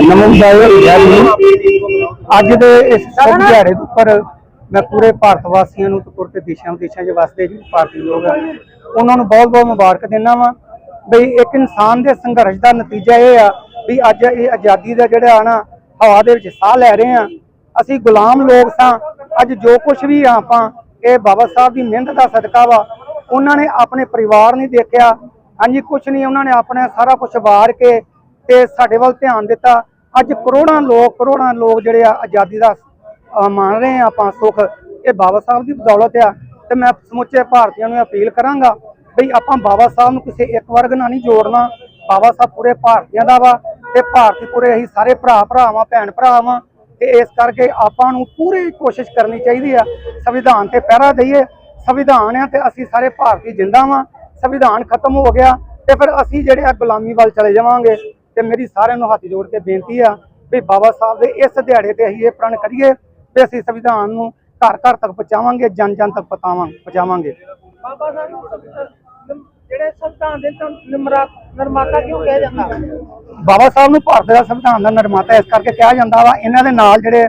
ਨਮਸਕਾਰ। ਜੈ ਭੀਮ ਅੱਜ ਦੇ ਇਸ ਸ਼ੁਭ ਦਿਹਾੜੇ ਦੇ ਉੱਪਰ ਮੈਂ ਪੂਰੇ ਭਾਰਤ ਵਾਸੀਆਂ ਨੂੰ ਤੇ ਪੂਰੇ ਦੇਸ਼ਾਂ ਵਿਦੇਸ਼ਾਂ 'ਚ ਵਸਦੇ ਜਿਹੜੇ ਭਾਰਤੀ ਲੋਕ ਆ। ਉਹਨਾਂ ਨੂੰ ਬਹੁਤ-ਬਹੁਤ ਮੁਬਾਰਕ ਦਿੰਦਾ ਵਾਂ ਬਈ ਇੱਕ ਇਨਸਾਨ ਦੇ ਸੰਘਰਸ਼ ਦਾ ਨਤੀਜਾ ਇਹ ਆ ਵੀ ਅੱਜ ਇਹ ਆਜ਼ਾਦੀ ਦਾ ਜਿਹੜਾ ਆ ਨਾ ਹਵਾ ਦੇ ਵਿੱਚ ਸਾਹ ਲੈ ਰਹੇ ਆ। ਅਸੀਂ ਗੁਲਾਮ ਲੋਕ ਸਾਂ। ਅੱਜ ਜੋ ਕੁਝ ਵੀ ਆ ਆਪਾਂ ਇਹ ਬਾਬਾ ਸਾਹਿਬ ਦੀ ਮਿਹਨਤ ਦਾ ਸਦਕਾ ਵਾ ਉਹਨਾਂ ਨੇ ਆਪਣੇ ਪਰਿਵਾਰ ਨਹੀਂ ਦੇਖਿਆ। ਹਾਂਜੀ ਕੁਝ ਨਹੀਂ ਉਹਨਾਂ ਨੇ ਆਪਣਾ ਸਾਰਾ ਕੁਝ ਵਾਰ ਕੇ ਤੇ ਸਾਡੇ ਵੱਲ ਧਿਆਨ ਦਿੱਤਾ। ਅੱਜ ਕਰੋੜਾਂ ਲੋਕ ਕਰੋੜਾਂ ਲੋਕ ਜਿਹੜੇ ਆ ਆਜ਼ਾਦੀ ਦਾ ਮੰਨ ਰਹੇ ਆ, ਆਪਾਂ ਸੁੱਖ। ਇਹ ਬਾਬਾ ਸਾਹਿਬ ਦੀ ਬਦੌਲਤ ਆ। ਤੇ ਮੈਂ ਸਮੁੱਚੇ ਭਾਰਤੀਆਂ ਨੂੰ ਅਪੀਲ ਕਰਾਂਗਾ ਵੀ ਆਪਾਂ ਬਾਬਾ ਸਾਹਿਬ ਨੂੰ ਕਿਸੇ ਇੱਕ ਵਰਗ ਨਾਲ ਨਹੀਂ ਜੋੜਨਾ। ਬਾਬਾ ਸਾਹਿਬ ਪੂਰੇ ਭਾਰਤੀਆਂ ਦਾ ਵਾ ਤੇ ਭਾਰਤੀ ਪੂਰੇ ਅਸੀਂ ਸਾਰੇ ਭਰਾ, ਭਰਾਵਾਂ, ਭੈਣ ਭਰਾਵਾਂ। ਤੇ ਇਸ ਕਰਕੇ ਆਪਾਂ ਨੂੰ ਪੂਰੀ ਕੋਸ਼ਿਸ਼ ਕਰਨੀ ਚਾਹੀਦੀ ਆ। ਸੰਵਿਧਾਨ ਤੇ ਪਹਿਰਾ ਦਈਏ। ਸੰਵਿਧਾਨ ਆ ਤੇ ਅਸੀਂ ਸਾਰੇ ਭਾਰਤੀ ਜਿੰਦਾ ਵਾਂ। ਸੰਵਿਧਾਨ ਖਤਮ ਹੋ ਗਿਆ ਤੇ ਫਿਰ ਅਸੀਂ ਜਿਹੜੇ ਆ ਗੁਲਾਮੀ ਵੱਲ ਚਲੇ ਜਾਵਾਂਗੇ। ਤੇ ਮੇਰੀ ਸਾਰਿਆਂ ਨੂੰ ਹੱਥ ਜੋੜ ਕੇ ਬੇਨਤੀ ਆ ਵੀ ਬਾਬਾ ਸਾਹਿਬ ਦੇ ਇਸ ਦਿਹਾੜੇ ਤੇ ਅਸੀਂ ਇਹ ਪ੍ਰਣ ਕਰੀਏ ਤੇ ਅਸੀਂ ਸੰਵਿਧਾਨ ਨੂੰ ਘਰ ਘਰ ਤੱਕ ਪਹੁੰਚਾਵਾਂਗੇ ਜਨ ਜਨ ਤੱਕ ਪਹੁੰਚਾਵਾਂਗੇ। ਬਾਬਾ ਸਾਹਿਬ ਨੂੰ ਸੰਵਿਧਾਨ- ਨਿਮ- ਜਿਹੜੇ ਸੰਵਿਧਾਨ ਦੇ ਤਾਂ ਨਿਮਰਾ ਨਿਰਮਾਤਾ ਕਿਉਂ ਕਿਹਾ ਜਾਂਦਾ? ਬਾਬਾ ਸਾਹਿਬ ਨੂੰ ਭਾਰਤ ਦਾ ਸੰਵਿਧਾਨ ਦਾ ਨਿਰਮਾਤਾ ਇਸ ਕਰਕੇ ਕਿਹਾ ਜਾਂਦਾ ਵਾ ਇਹਨਾਂ ਦੇ ਨਾਲ ਜਿਹੜੇ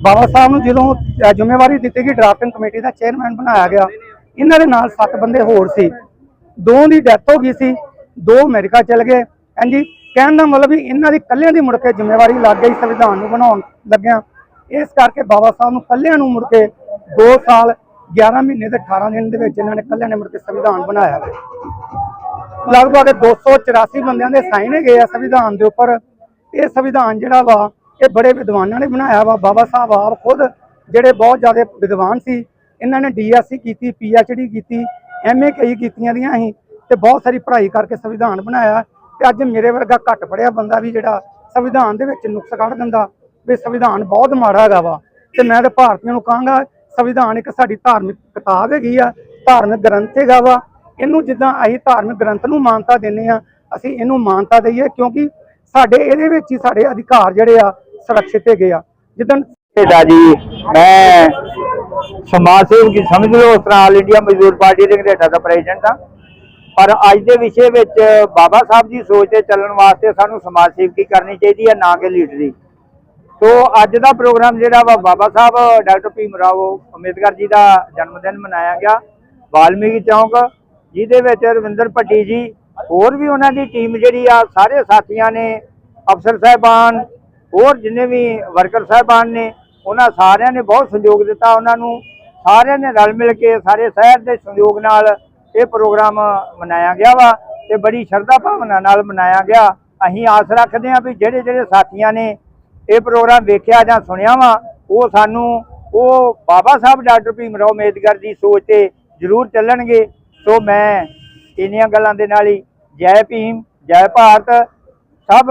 ਬਾਬਾ ਸਾਹਿਬ ਨੂੰ ਜਦੋਂ ਜ਼ਿੰਮੇਵਾਰੀ ਦਿੱਤੀ ਗਈ ਡਰਾਫਟਿੰਗ ਕਮੇਟੀ ਦਾ ਚੇਅਰਮੈਨ ਬਣਾਇਆ ਗਿਆ ਇਹਨਾਂ ਦੇ ਨਾਲ ਸੱਤ ਬੰਦੇ ਹੋਰ ਸੀ। ਦੋ ਦੀ ਡੈਥ ਹੋ ਗਈ ਸੀ ਦੋ ਅਮਰੀਕਾ ਚਲ ਗਏ। ਹਾਂਜੀ ਕਹਿਣ ਦਾ ਮਤਲਬ ਵੀ ਇਹਨਾਂ ਦੀ ਕੱਲਿਆਂ ਦੀ ਮੁੜ ਕੇ ਜ਼ਿੰਮੇਵਾਰੀ ਲੱਗ ਗਈ ਸੰਵਿਧਾਨ ਨੂੰ ਬਣਾਉਣ ਲੱਗਿਆ। ਇਸ ਕਰਕੇ ਬਾਬਾ ਸਾਹਿਬ ਨੂੰ ਕੱਲਿਆਂ ਨੂੰ ਮੁੜ ਕੇ 2 ਸਾਲ 11 ਮਹੀਨੇ ਤੇ 18 ਦਿਨ ਦੇ ਵਿੱਚ ਇਹਨਾਂ ਨੇ ਕੱਲਿਆਂ ਨੇ ਮੁੜ ਕੇ ਸੰਵਿਧਾਨ ਬਣਾਇਆ ਲਗਭਗ 284 ਬੰਦਿਆਂ ਦੇ ਸਾਈਨ ਗਏ ਆ ਸੰਵਿਧਾਨ ਦੇ ਉੱਪਰ। ਇਹ ਸੰਵਿਧਾਨ ਜਿਹੜਾ ਵਾ, ਇਹ ਬੜੇ ਵਿਦਵਾਨਾਂ ਨੇ ਬਣਾਇਆ ਵਾ। ਬਾਬਾ ਸਾਹਿਬ ਆਪ ਖੁਦ ਜਿਹੜੇ ਬਹੁਤ ਜ਼ਿਆਦਾ ਵਿਦਵਾਨ ਸੀ, ਇਹਨਾਂ ਨੇ ਡੀਐਸਸੀ ਕੀਤੀ ਪੀਐਚਡੀ ਕੀਤੀ ਐਮਏ ਕਈ ਕੀਤੀਆਂ ਦੀਆਂ ਸੀ ਤੇ ਬਹੁਤ ਸਾਰੀ ਪੜ੍ਹਾਈ ਕਰਕੇ ਸੰਵਿਧਾਨ ਬਣਾਇਆ। ਤੇ ਅੱਜ ਮੇਰੇ ਵਰਗਾ ਘੱਟ ਪੜਿਆ ਬੰਦਾ ਵੀ ਜਿਹੜਾ ਸੰਵਿਧਾਨ ਦੇ ਵਿੱਚ ਨੁਕਸ ਕੱਢ ਦਿੰਦਾ ਵੀ ਸੰਵਿਧਾਨ ਬਹੁਤ ਮਾੜਾ ਹੈਗਾ ਵਾ। ਤੇ ਮੈਂ ਤੇ ਭਾਰਤੀਆਂ ਨੂੰ ਕਹਾਂਗਾ, ਸੰਵਿਧਾਨ ਇੱਕ ਸਾਡੀ ਧਾਰਮਿਕ ਕਿਤਾਬ ਹੈਗੀ ਆ, ਧਾਰਮਿਕ ਗ੍ਰੰਥ ਹੈਗਾ ਵਾ। ਇਹਨੂੰ ਜਿੱਦਾਂ ਅਸੀਂ ਧਾਰਮਿਕ ਗ੍ਰੰਥ ਨੂੰ ਮਾਨਤਾ ਦਿੰਨੇ ਆ ਅਸੀਂ ਇਹਨੂੰ ਮਾਨਤਾ ਦਈਏ ਕਿਉਂਕਿ ਸਾਡੇ ਇਹਦੇ ਵਿੱਚ ਹੀ ਸਾਡੇ ਅਧਿਕਾਰ ਜਿਹੜੇ ਆ ਸੁਰੱਖਿਅਤ ਹੈਗੇ ਆ। ਜਿੱਦਾਂ ਬੇਟਾ ਜੀ, ਮੈਂ ਸਮਾਜ ਸੇਵਕ ਸਮਝ ਲਓ ਉਸ ਤਰ੍ਹਾਂ ਆਲ ਇੰਡੀਆ ਮਜ਼ਦੂਰ ਪਾਰਟੀ ਦੇ ਕੈਨੇਡਾ ਦਾ ਪ੍ਰੈਜ਼ੀਡੈਂਟ ਹਾਂ ਪਰ ਅੱਜ ਦੇ ਵਿਸ਼ੇ ਵਿੱਚ ਬਾਬਾ ਸਾਹਿਬ ਦੀ ਸੋਚ ਤੇ ਚੱਲਣ ਵਾਸਤੇ ਸਾਨੂੰ ਸਮਾਜ ਸੇਵਕੀ ਕਰਨੀ ਚਾਹੀਦੀ ਹੈ, ਨਾ ਕਿ ਲੀਡਰੀ ਸੋ ਅੱਜ ਦਾ ਪ੍ਰੋਗਰਾਮ ਜਿਹੜਾ ਵਾ ਬਾਬਾ ਸਾਹਿਬ, ਡਾਕਟਰ ਭੀਮ ਰਾਓ ਅੰਬੇਦਕਰ ਜੀ ਦਾ ਜਨਮ ਦਿਨ ਮਨਾਇਆ ਗਿਆ। ਵਾਲਮੀਕੀ ਚੌਂਕ, ਜਿਹਦੇ ਵਿੱਚ ਰਵਿੰਦਰ ਭੱਟੀ ਜੀ, ਹੋਰ ਵੀ ਉਹਨਾਂ ਦੀ ਟੀਮ ਜਿਹੜੀ ਆ, ਸਾਰੇ ਸਾਥੀਆਂ ਨੇ, ਅਫਸਰ ਸਾਹਿਬਾਨ, ਹੋਰ ਜਿੰਨੇ ਵੀ ਵਰਕਰ ਸਾਹਿਬਾਨ ਨੇ, ਉਹਨਾਂ ਸਾਰਿਆਂ ਨੇ ਬਹੁਤ ਸਹਿਯੋਗ ਦਿੱਤਾ ਉਹਨਾਂ ਨੂੰ। ਸਾਰਿਆਂ ਨੇ ਰਲ ਮਿਲ ਕੇ ਸਾਰੇ ਸ਼ਹਿਰ ਦੇ ਸਹਿਯੋਗ ਨਾਲ ਇਹ ਪ੍ਰੋਗਰਾਮ ਮਨਾਇਆ ਗਿਆ ਵਾ ਤੇ ਬੜੀ ਸ਼ਰਧਾ ਭਾਵਨਾ ਨਾਲ ਮਨਾਇਆ ਗਿਆ। ਅਸੀਂ ਆਸ ਰੱਖਦੇ ਹਾਂ ਵੀ ਜਿਹੜੇ ਜਿਹੜੇ ਸਾਥੀਆਂ ਨੇ ਇਹ ਪ੍ਰੋਗਰਾਮ ਵੇਖਿਆ ਜਾਂ ਸੁਣਿਆ ਵਾ, ਉਹ ਸਾਨੂੰ, ਉਹ ਬਾਬਾ ਸਾਹਿਬ ਡਾਕਟਰ ਭੀਮ ਰਾਓ ਅੰਬੇਦਕਰ ਦੀ ਸੋਚ ਤੇ ਜ਼ਰੂਰ ਚੱਲਣਗੇ। ਸੋ ਮੈਂ ਇੰਨੀਆਂ ਗੱਲਾਂ ਦੇ ਨਾਲ ਹੀ ਜੈ ਭੀਮ, ਜੈ ਭਾਰਤ, ਸਭ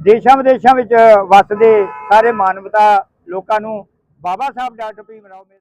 ਦੇਸ਼ਾਂ ਵਿਦੇਸ਼ਾਂ ਵਿੱਚ ਵਸਦੇ ਸਾਰੇ ਮਾਨਵਤਾ ਲੋਕਾਂ ਨੂੰ ਬਾਬਾ ਸਾਹਿਬ ਡਾਕਟਰ ਭੀਮ ਰਾਓ ਅੰਬੇਦਕਰ